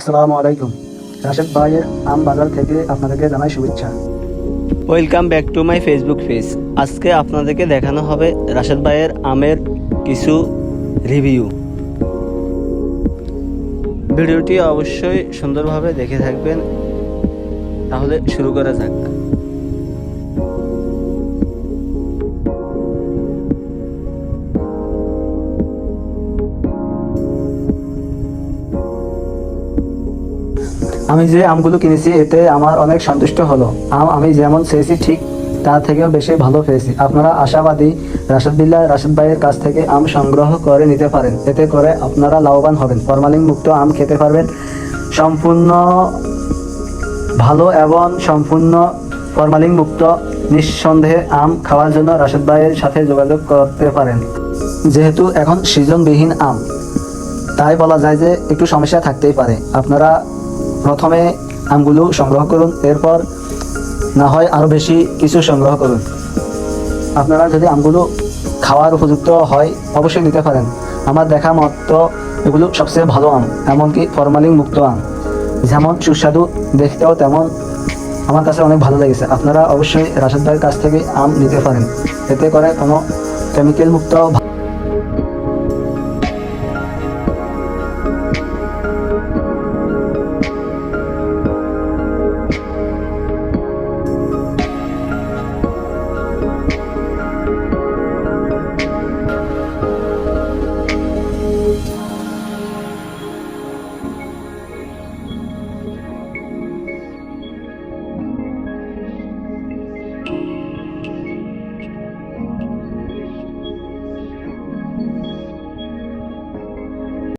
আসসালামু আলাইকুম। রাশেদ ভাইয়ের আম বাজার থেকে আপনাদেরকে জানাই শুভেচ্ছা। Welcome back to my Facebook page আজকে আপনাদেরকে দেখানো হবে রাশেদ ভাইয়ের আমের কিছু রিভিউ ভিডিওটি অবশ্যই সুন্দরভাবে দেখে থাকবেন। তাহলে শুরু করা যাক। আমি যে আমগুলো কিনেছি, এতে আমার অনেক সন্তুষ্ট হলো। আম আমি যেমন চেয়েছি ঠিক তার থেকেও বেশি ভালো পেয়েছি আপনারা আশাবাদী রাশেদ বিল্লাহ রাশেদ ভাইয়ের কাছ থেকে আম সংগ্রহ করে নিতে পারেন। এতে করে আপনারা লাভবান হবেন। ফরমালিন মুক্ত আম খেতে পারবেন। সম্পূর্ণ ভালো এবং সম্পূর্ণ ফরমালিন মুক্ত নিঃসন্দেহে আম খাওয়ার জন্য রাশেদ ভাইয়ের সাথে যোগাযোগ করতে পারেন। যেহেতু এখন সিজনবিহীন আম, তাই বলা যায় যে একটু সমস্যা থাকতেই পারে। আপনারা প্রথমে আমগুলো সংগ্রহ করুন, এরপর না হয় আরও বেশি কিছু সংগ্রহ করুন। আপনারা যদি আমগুলো খাওয়ার উপযুক্ত হয়, অবশ্যই নিতে পারেন। আমার দেখা মতো এগুলো সবচেয়ে ভালো আম, এমনকি ফরমালিন মুক্ত আম। যেমন সুস্বাদু, দেখতেও তেমন আমার কাছে অনেক ভালো লেগেছে। আপনারা অবশ্যই রাশেদ ভাইয়ের কাছ থেকে আম নিতে পারেন। এতে করে কোনো কেমিক্যাল মুক্ত